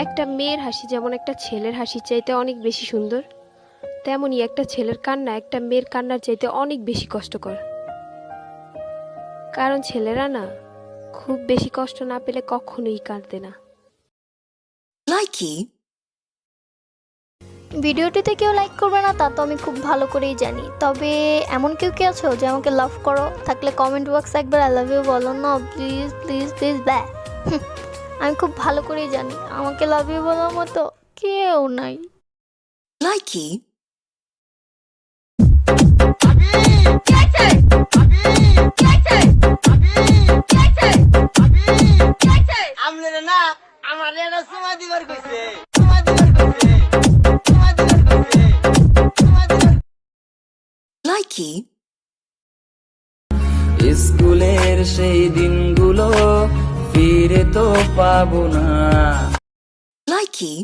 একটা মেয়ের হাসি যেমন একটা ছেলের হাসির চাইতে অনেক বেশি সুন্দর তেমনই একটা ছেলের কান্না একটা মেয়ের কান্নার চাইতে অনেক বেশি কষ্টকর। কারণ ছেলেরা না খুব বেশি কষ্ট না পেলে কখনোই কাঁদতে না। ভিডিওটিতে কেউ লাইক করবে না তা তো আমি খুব ভালো করেই জানি। তবে এমন কেউ কি আছো যে আমাকে লাভ করো? থাকলে কমেন্ট বক্সে একবার আই লাভ ইউ বলো না প্লিজ প্লিজ প্লিজ ব্যা হুম, আমি খুব ভালো করেই জানি। আমাকে লাভ ইউ বলার মতো কেউ নাই। likey, আপনারা না আমার এটা সময় দিবার কইছে সময় দিবার কইছে সময় দিবার কইছে সময় স্কুলের সেই দিনগুলো তো পাবো না likey,